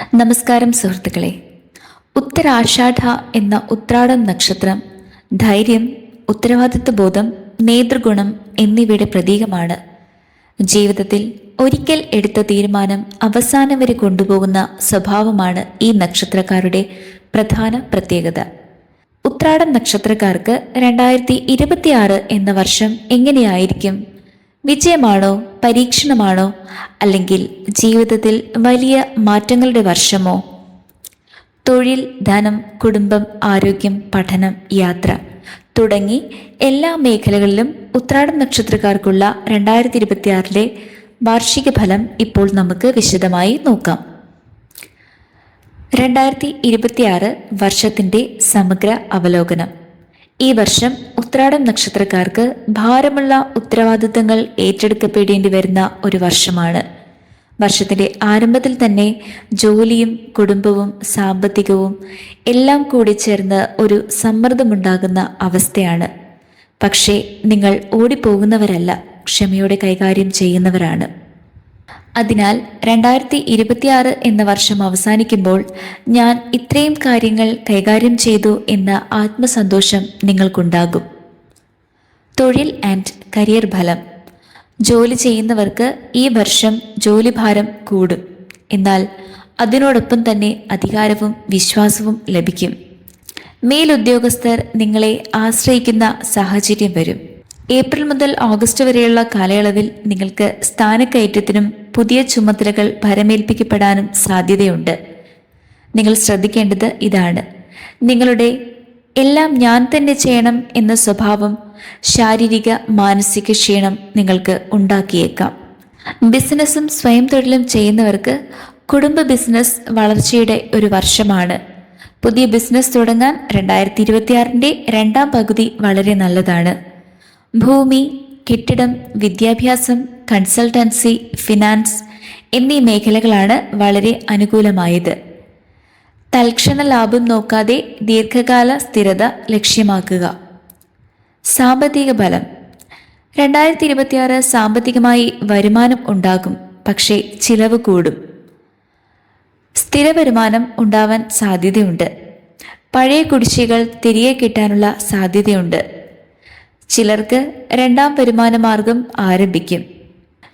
നമസ്കാരം സുഹൃത്തുക്കളെ. ഉത്തരാഷാഢ എന്ന ഉത്രാടം നക്ഷത്രം ധൈര്യം ഉത്തരവാദിത്വ ബോധം നേതൃഗുണം എന്നിവയുടെ പ്രതീകമാണ്. ജീവിതത്തിൽ ഒരിക്കൽ എടുത്ത തീരുമാനം അവസാനം വരെ കൊണ്ടുപോകുന്ന സ്വഭാവമാണ് ഈ നക്ഷത്രക്കാരുടെ പ്രധാന പ്രത്യേകത. ഉത്രാടം നക്ഷത്രക്കാർക്ക് രണ്ടായിരത്തി ഇരുപത്തിയാറ് എന്ന വർഷം എങ്ങനെയായിരിക്കും? വിജയമാണോ പരീക്ഷണമാണോ അല്ലെങ്കിൽ ജീവിതത്തിൽ വലിയ മാറ്റങ്ങളുടെ വർഷമോ? തൊഴിൽ ധനം കുടുംബം ആരോഗ്യം പഠനം യാത്ര തുടങ്ങി എല്ലാ മേഖലകളിലും ഉത്രാടം നക്ഷത്രക്കാർക്കുള്ള രണ്ടായിരത്തി ഇരുപത്തിയാറിലെ വാർഷിക ഫലം ഇപ്പോൾ നമുക്ക് വിശദമായി നോക്കാം. രണ്ടായിരത്തി ഇരുപത്തിയാറ് വർഷത്തിന്റെ സമഗ്ര അവലോകനം. ഈ വർഷം ഉത്രാടം നക്ഷത്രക്കാർക്ക് ഭാരമുള്ള ഉത്തരവാദിത്തങ്ങൾ ഏറ്റെടുക്കപ്പെടേണ്ടി വരുന്ന ഒരു വർഷമാണ്. വർഷത്തിന്റെ ആരംഭത്തിൽ തന്നെ ജോലിയും കുടുംബവും സാമ്പത്തികവും എല്ലാം കൂടി ചേർന്ന് ഒരു സമ്മർദ്ദമുണ്ടാകുന്ന അവസ്ഥയാണ്. പക്ഷേ നിങ്ങൾ ഓടിപ്പോകുന്നവരല്ല ക്ഷമയോടെ കൈകാര്യം ചെയ്യുന്നവരാണ്. അതിനാൽ രണ്ടായിരത്തി ഇരുപത്തിയാറ് എന്ന വർഷം അവസാനിക്കുമ്പോൾ ഞാൻ ഇത്രയും കാര്യങ്ങൾ കൈകാര്യം ചെയ്തു എന്ന ആത്മസന്തോഷം നിങ്ങൾക്കുണ്ടാകും. തൊഴിൽ ആൻഡ് കരിയർ ഫലം. ജോലി ചെയ്യുന്നവർക്ക് ഈ വർഷം ജോലിഭാരം കൂടും. എന്നാൽ അതിനോടൊപ്പം തന്നെ അധികാരവും വിശ്വാസവും ലഭിക്കും. മേലുദ്യോഗസ്ഥർ നിങ്ങളെ ആശ്രയിക്കുന്ന സാഹചര്യം വരും. ഏപ്രിൽ മുതൽ ഓഗസ്റ്റ് വരെയുള്ള കാലയളവിൽ നിങ്ങൾക്ക് സ്ഥാനക്കയറ്റത്തിനും പുതിയ ചുമതലകൾ ഭരമേൽപ്പിക്കപ്പെടാനും സാധ്യതയുണ്ട്. നിങ്ങൾ ശ്രദ്ധിക്കേണ്ടത് ഇതാണ്. നിങ്ങളുടെ എല്ലാം ഞാൻ തന്നെ ചെയ്യണം എന്ന സ്വഭാവം ശാരീരിക മാനസിക ക്ഷീണം നിങ്ങൾക്ക് ഉണ്ടാക്കിയേക്കാം. ബിസിനസ്സും സ്വയം തൊഴിലും ചെയ്യുന്നവർക്ക് കുടുംബ ബിസിനസ് വളർച്ചയുടെ ഒരു വർഷമാണ്. പുതിയ ബിസിനസ് തുടങ്ങാൻ രണ്ടായിരത്തി ഇരുപത്തിയാറിന്റെ രണ്ടാം പകുതി വളരെ നല്ലതാണ്. ഭൂമി കെട്ടിടം വിദ്യാഭ്യാസം കൺസൾട്ടൻസി ഫിനാൻസ് എന്നീ മേഖലകളാണ് വളരെ അനുകൂലമായത്. തൽക്ഷണ ലാഭം നോക്കാതെ ദീർഘകാല സ്ഥിരത ലക്ഷ്യമാക്കുക. സാമ്പത്തിക ഫലം രണ്ടായിരത്തി ഇരുപത്തിയാറ് സാമ്പത്തികമായി വരുമാനം ഉണ്ടാകും പക്ഷേ ചിലവ് കൂടും. സ്ഥിര വരുമാനം ഉണ്ടാവാൻ സാധ്യതയുണ്ട്. പഴയ കുടിശ്ശികൾ തിരികെ കിട്ടാനുള്ള സാധ്യതയുണ്ട്. ചിലർക്ക് രണ്ടാം വരുമാന മാർഗം ആരംഭിക്കും.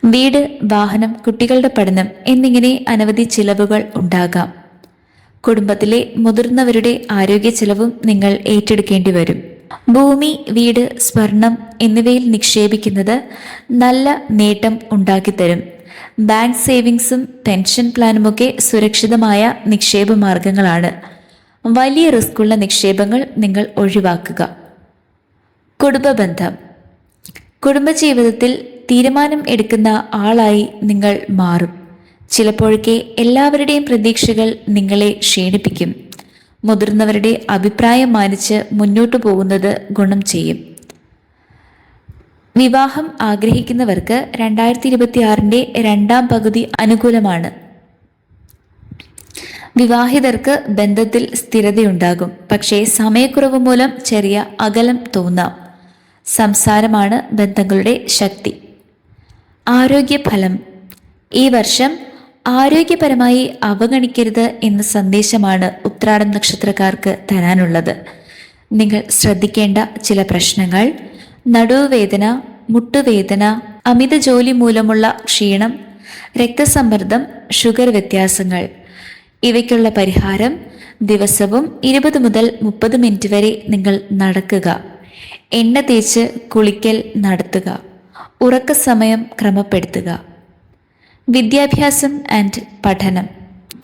വീട് വാഹനം കുട്ടികളുടെ പഠനം എന്നിങ്ങനെ അനവധി ചിലവുകൾ ഉണ്ടാകാം. കുടുംബത്തിലെ മുതിർന്നവരുടെ ആരോഗ്യ ചെലവും നിങ്ങൾ ഏറ്റെടുക്കേണ്ടി വരും. ഭൂമി വീട് സ്വർണം എന്നിവയിൽ നിക്ഷേപിക്കുന്നത് നല്ല നേട്ടം ഉണ്ടാക്കിത്തരും. ബാങ്ക് സേവിങ്സും പെൻഷൻ പ്ലാനുമൊക്കെ സുരക്ഷിതമായ നിക്ഷേപ മാർഗങ്ങളാണ് വലിയ റിസ്ക്കുള്ള നിക്ഷേപങ്ങൾ നിങ്ങൾ ഒഴിവാക്കുക. കുടുംബബന്ധം. കുടുംബജീവിതത്തിൽ തീരുമാനം എടുക്കുന്ന ആളായി നിങ്ങൾ മാറും. ചിലപ്പോഴൊക്കെ എല്ലാവരുടെയും പ്രതീക്ഷകൾ നിങ്ങളെ ക്ഷീണിപ്പിക്കും. മുതിർന്നവരുടെ അഭിപ്രായം മാനിച്ച് മുന്നോട്ടു പോകുന്നത് ഗുണം ചെയ്യും. വിവാഹം ആഗ്രഹിക്കുന്നവർക്ക് രണ്ടായിരത്തി ഇരുപത്തി ആറിന്റെ രണ്ടാം പകുതി അനുകൂലമാണ്. വിവാഹിതർക്ക് ബന്ധത്തിൽ സ്ഥിരതയുണ്ടാകും. പക്ഷേ സമയക്കുറവ് മൂലം ചെറിയ അകലം തോന്നാം. സംസാരമാണ് ബന്ധങ്ങളുടെ ശക്തി. ആരോഗ്യഫലം. ഈ വർഷം ആരോഗ്യപരമായി അവഗണിക്കരുത് എന്ന സന്ദേശമാണ് ഉത്രാടം നക്ഷത്രക്കാർക്ക് തരാനുള്ളത്. നിങ്ങൾ ശ്രദ്ധിക്കേണ്ട ചില പ്രശ്നങ്ങൾ. നടുവേദന മുട്ടുവേദന അമിത ജോലി മൂലമുള്ള ക്ഷീണം രക്തസമ്മർദ്ദം ഷുഗർ വ്യത്യാസങ്ങൾ. ഇവയ്ക്കുള്ള പരിഹാരം ദിവസവും ഇരുപത് മുതൽ മുപ്പത് മിനിറ്റ് വരെ നിങ്ങൾ നടക്കുക. എണ്ണ തേച്ച് കുളിക്കൽ നടത്തുക. ഉറക്ക സമയം ക്രമപ്പെടുത്തുക. വിദ്യാഭ്യാസം ആൻഡ് പഠനം.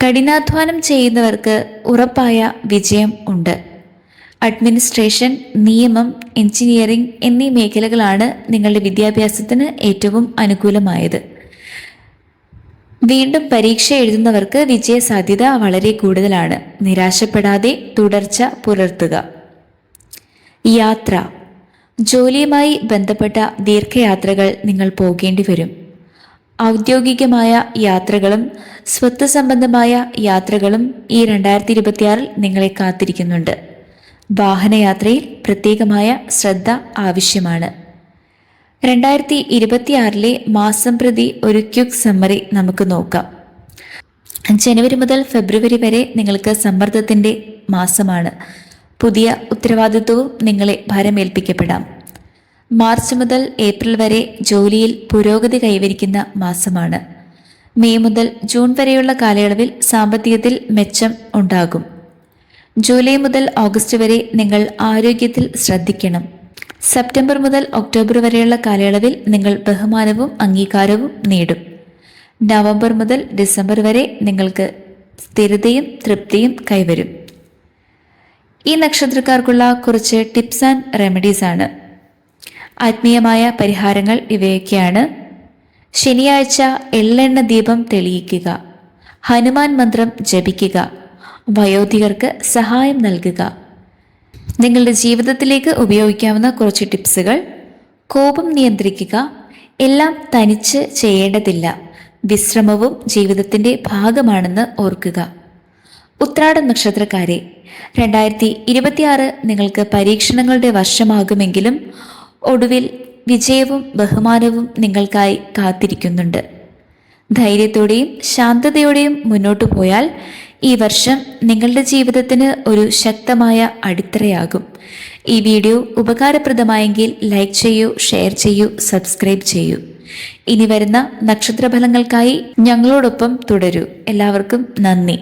കഠിനാധ്വാനം ചെയ്യുന്നവർക്ക് ഉറപ്പായ വിജയം ഉണ്ട്. അഡ്മിനിസ്ട്രേഷൻ നിയമം എഞ്ചിനീയറിംഗ് എന്നീ മേഖലകളാണ് നിങ്ങളുടെ വിദ്യാഭ്യാസത്തിന് ഏറ്റവും അനുകൂലമായത്. വീണ്ടും പരീക്ഷ എഴുതുന്നവർക്ക് വിജയ സാധ്യത വളരെ കൂടുതലാണ്. നിരാശപ്പെടാതെ തുടർച്ച പുലർത്തുക. യാത്ര. ജോലിയുമായി ബന്ധപ്പെട്ട ദീർഘയാത്രകൾ നിങ്ങൾ പോകേണ്ടി വരും. ഔദ്യോഗികമായ യാത്രകളും സ്വത്ത് സംബന്ധമായ യാത്രകളും ഈ രണ്ടായിരത്തി ഇരുപത്തിയാറിൽ നിങ്ങളെ കാത്തിരിക്കുന്നുണ്ട്. വാഹനയാത്രയിൽ പ്രത്യേകമായ ശ്രദ്ധ ആവശ്യമാണ്. രണ്ടായിരത്തി ഇരുപത്തിയാറിലെ മാസം പ്രതി ഒരു ക്യുക്ക് സമ്മറി നമുക്ക് നോക്കാം. ജനുവരി മുതൽ ഫെബ്രുവരി വരെ നിങ്ങൾക്ക് സമ്മർദ്ദത്തിന്റെ മാസമാണ്. പുതിയ ഉത്തരവാദിത്വവും നിങ്ങളെ ഭരമേൽപ്പിക്കപ്പെടാം. മാർച്ച് മുതൽ ഏപ്രിൽ വരെ ജോലിയിൽ പുരോഗതി കൈവരിക്കുന്ന മാസമാണ്. മെയ് മുതൽ ജൂൺ വരെയുള്ള കാലയളവിൽ സാമ്പത്തികത്തിൽ മെച്ചം ഉണ്ടാകും. ജൂലൈ മുതൽ ഓഗസ്റ്റ് വരെ നിങ്ങൾ ആരോഗ്യത്തിൽ ശ്രദ്ധിക്കണം. സെപ്റ്റംബർ മുതൽ ഒക്ടോബർ വരെയുള്ള കാലയളവിൽ നിങ്ങൾ ബഹുമാനവും അംഗീകാരവും നേടും. നവംബർ മുതൽ ഡിസംബർ വരെ നിങ്ങൾക്ക് സ്ഥിരതയും തൃപ്തിയും കൈവരും. ഈ നക്ഷത്രക്കാർക്കുള്ള കുറച്ച് ടിപ്സ് ആൻഡ് റെമഡീസ് ആണ്. ആത്മീയമായ പരിഹാരങ്ങൾ ഇവയൊക്കെയാണ്. ശനിയാഴ്ച എള്ളെണ്ണ ദീപം തെളിയിക്കുക. ഹനുമാൻ മന്ത്രം ജപിക്കുക. വയോധികർക്ക് സഹായം നൽകുക. നിങ്ങളുടെ ജീവിതത്തിലേക്ക് ഉപയോഗിക്കാവുന്ന കുറച്ച് ടിപ്സുകൾ. കോപം നിയന്ത്രിക്കുക. എല്ലാം തനിച്ച് ചെയ്യേണ്ടതില്ല. വിശ്രമവും ജീവിതത്തിന്റെ ഭാഗമാണെന്ന് ഓർക്കുക. ഉത്രാടം നക്ഷത്രക്കാരെ രണ്ടായിരത്തി ഇരുപത്തിയാറ് നിങ്ങൾക്ക് പരീക്ഷണങ്ങളുടെ വർഷമാകുമെങ്കിലും ഒടുവിൽ വിജയവും ബഹുമാനവും നിങ്ങൾക്കായി കാത്തിരിക്കുന്നുണ്ട്. ധൈര്യത്തോടെയും ശാന്തതയോടെയും മുന്നോട്ടു പോയാൽ ഈ വർഷം നിങ്ങളുടെ ജീവിതത്തിന് ഒരു ശക്തമായ അടിത്തറയാകും. ഈ വീഡിയോ ഉപകാരപ്രദമായെങ്കിൽ ലൈക്ക് ചെയ്യൂ ഷെയർ ചെയ്യൂ സബ്സ്ക്രൈബ് ചെയ്യൂ. ഇനി വരുന്ന നക്ഷത്രഫലങ്ങൾക്കായി ഞങ്ങളോടൊപ്പം തുടരൂ. എല്ലാവർക്കും നന്ദി.